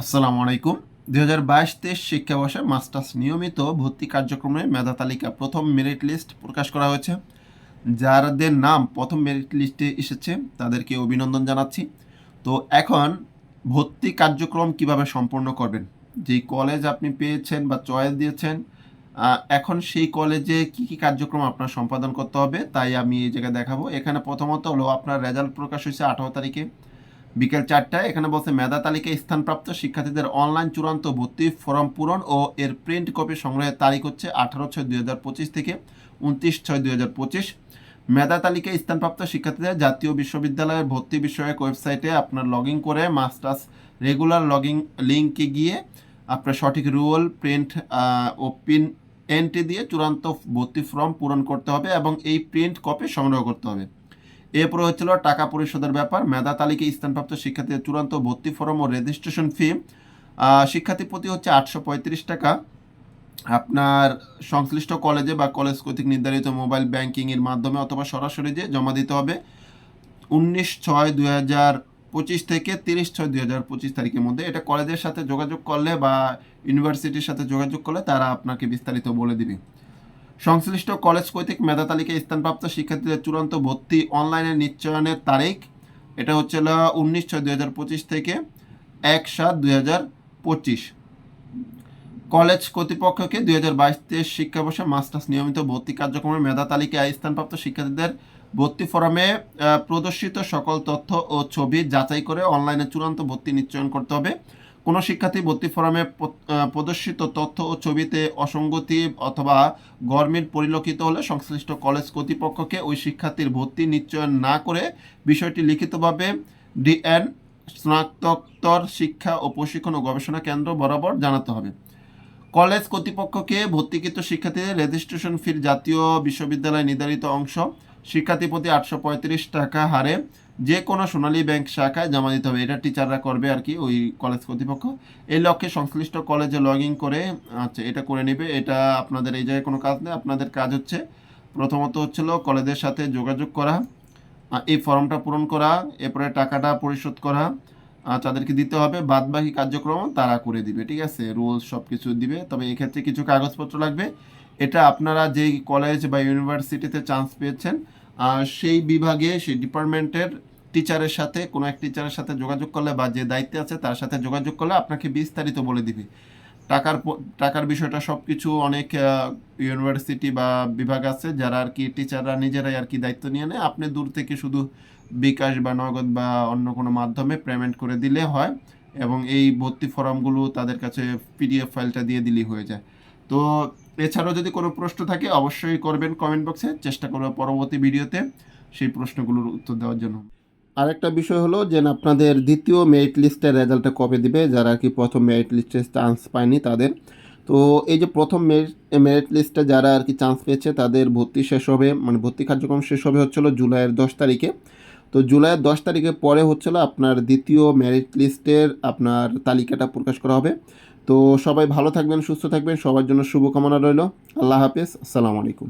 আসসালামু আলাইকুম। দুই হাজার বাইশ তেইশ শিক্ষাবর্ষে মাস্টার্স নিয়মিত ভর্তি কার্যক্রমে মেধা তালিকা প্রথম মেরিট লিস্ট প্রকাশ করা হয়েছে। যাদের নাম প্রথম মেরিট লিস্টে এসেছে, তাদেরকে অভিনন্দন জানাচ্ছি। তো এখন ভর্তি কার্যক্রম কীভাবে সম্পন্ন করবেন? যেই কলেজ আপনি পেয়েছেন বা চয়েস দিয়েছেন এখন সেই কলেজে কি কি কার্যক্রম আপনার সম্পাদন করতে হবে, তাই আমি এই জায়গায় দেখাবো। এখানে প্রথমত হলো আপনার রেজাল্ট প্রকাশ হয়েছে আঠারো তারিখে। বিকেল চারটায় এখানে বলছে মেধা তালিকায় স্থানপ্রাপ্ত শিক্ষার্থীদের অনলাইন চূড়ান্ত ভর্তি ফর্ম পূরণ ও এর প্রিন্ট কপি সংগ্রহের তারিখ হচ্ছে আঠারো ছয় দুই হাজার পঁচিশ থেকে উনত্রিশ ছয় দুই হাজার পঁচিশ। মেধা তালিকায় স্থানপ্রাপ্ত শিক্ষার্থীদের জাতীয় বিশ্ববিদ্যালয়ের ভর্তি বিষয়ক ওয়েবসাইটে আপনার লগ ইন করে মাস্টার্স রেগুলার লগিং লিঙ্কে গিয়ে আপনার সঠিক রুল, প্রিন্ট ও পিন এন্ট্রি দিয়ে চূড়ান্ত ভর্তি ফর্ম পূরণ করতে হবে এবং এই প্রিন্ট কপি সংগ্রহ করতে হবে। এরপরে হচ্ছিল টাকা পরিশোধের ব্যাপার। মেধা তালিকায় স্থানপ্রাপ্ত শিক্ষার্থীদের চূড়ান্ত ভর্তি ফর্ম ও রেজিস্ট্রেশন ফি শিক্ষার্থী প্রতি হচ্ছে আটশো পঁয়ত্রিশ টাকা। আপনার সংশ্লিষ্ট কলেজে বা কলেজ কর্তৃক নির্ধারিত মোবাইল ব্যাংকিংয়ের মাধ্যমে অথবা সরাসরি যে জমা দিতে হবে, উনিশ ছয় দুই হাজার পঁচিশ থেকে তিরিশ ছয় দুই হাজার পঁচিশ তারিখের মধ্যে। এটা কলেজের সাথে যোগাযোগ করলে বা ইউনিভার্সিটির সাথে যোগাযোগ করলে তারা আপনাকে বিস্তারিত বলে দিবে। সংশ্লিষ্ট কলেজ কর্তৃক মেধা তালিকায় স্থানপ্রাপ্ত শিক্ষার্থীদের চূড়ান্ত ভর্তি অনলাইনে নিশ্চয়নের তারিখ, এটা হচ্ছে উনিশ ছয় দুই থেকে এক সাত দুই কলেজ কর্তৃপক্ষকে দুই হাজার বাইশ তেইশ শিক্ষাবর্ষে মাস্টার্স নিয়মিত ভর্তি কার্যক্রমের মেধা তালিকায় স্থানপ্রাপ্ত শিক্ষার্থীদের ভর্তি ফরমে প্রদর্শিত সকল তথ্য ও ছবি যাচাই করে অনলাইনে চূড়ান্ত ভর্তি নিশ্চয়ন করতে হবে। কোনো শিক্ষার্থী ভর্তি ফরমে প্রদর্শিত তথ্য ও ছবিতে অসঙ্গতি অথবা গরমিল পরিলক্ষিত হলে সংশ্লিষ্ট কলেজ কর্তৃপক্ষকে ওই শিক্ষার্থীর ভর্তি নিশ্চয় না করে বিষয়টি লিখিতভাবে ডিএন স্নাতকোত্তর শিক্ষা ও প্রশিক্ষণ ও গবেষণা কেন্দ্র বরাবর জানাতে হবে। কলেজ কর্তৃপক্ষকে ভর্তিকৃত শিক্ষার্থীদের রেজিস্ট্রেশন ফির জাতীয় বিশ্ববিদ্যালয় নির্ধারিত অংশ শিক্ষার্থী প্রতি আটশো পঁয়ত্রিশ টাকা হারে যে কোনো সোনালী ব্যাংক শাখায় জমা দিতে হবে। এটা টিচাররা করবে আর কি, ওই কলেজ কর্তৃপক্ষ। এই লক্ষ্যে সংশ্লিষ্ট কলেজে লগ ইন করে আচ্ছা এটা করে নেবে। এটা আপনাদের এই জায়গায় কোনো কাজ নেই। আপনাদের কাজ হচ্ছে, প্রথমত হচ্ছিল কলেজের সাথে যোগাযোগ করা এই ফর্মটা পূরণ করা, এরপরে টাকাটা পরিশোধ করা তাদেরকে দিতে হবে। বাদ বাকি কার্যক্রম তারা করে দিবে, ঠিক আছে? রুলস সব কিছু দিবে। তবে এক্ষেত্রে কিছু কাগজপত্র লাগবে। এটা আপনারা যেই কলেজ বা ইউনিভার্সিটিতে চান্স পেয়েছেন সেই বিভাগে, সেই ডিপার্টমেন্টের টিচারের সাথে, কোনো এক টিচারের সাথে যোগাযোগ করলে বা যে দায়িত্বে আছে তার সাথে যোগাযোগ করলে আপনাকে বিস্তারিত বলে দিবে। টাকার টাকার বিষয়টা সব কিছু অনেক ইউনিভার্সিটি বা বিভাগ আছে যারা আর কি টিচাররা নিজেরাই আর কি দায়িত্ব নিয়ে নেয়। আপনি দূর থেকে শুধু বিকাশ বা নগদ বা অন্য কোনো মাধ্যমে পেমেন্ট করে দিলে হয় এবং এই ভর্তি ফর্মগুলো তাদের কাছে পিডিএফ ফাইলটা দিয়ে দিলেই হয়ে যায়। তো এছাড়াও যদি কোনো প্রশ্ন থাকে, অবশ্যই করবেন কমেন্ট বক্সে চেষ্টা করব পরবর্তী ভিডিওতে সেই প্রশ্নগুলোর উত্তর দেওয়ার জন্য। আরেকটা বিষয় হলো যে, আপনাদের দ্বিতীয় মেরিট লিস্টের রেজাল্টটা কবে দিবে? যারা আর কি প্রথম মেরিট লিস্টে চান্স পায়নি তাদের। তো এই যে প্রথম মেরিট মেরিট লিস্টে যারা আর কি চান্স পেয়েছে, তাদের ভর্তি শেষ হবে মানে ভর্তি কার্যক্রম শেষ হবে হচ্ছিল জুলাইয়ের দশ তারিখে। তো জুলাইয়ের দশ তারিখে পরে হচ্ছিল আপনার দ্বিতীয় ম্যারিট লিস্টের আপনার তালিকাটা প্রকাশ করা হবে। তো সবাই ভালো থাকবেন, সুস্থ থাকবেন, সবার জন্য শুভকামনা রইল। আল্লাহ হাফেজ, আসসালামু আলাইকুম।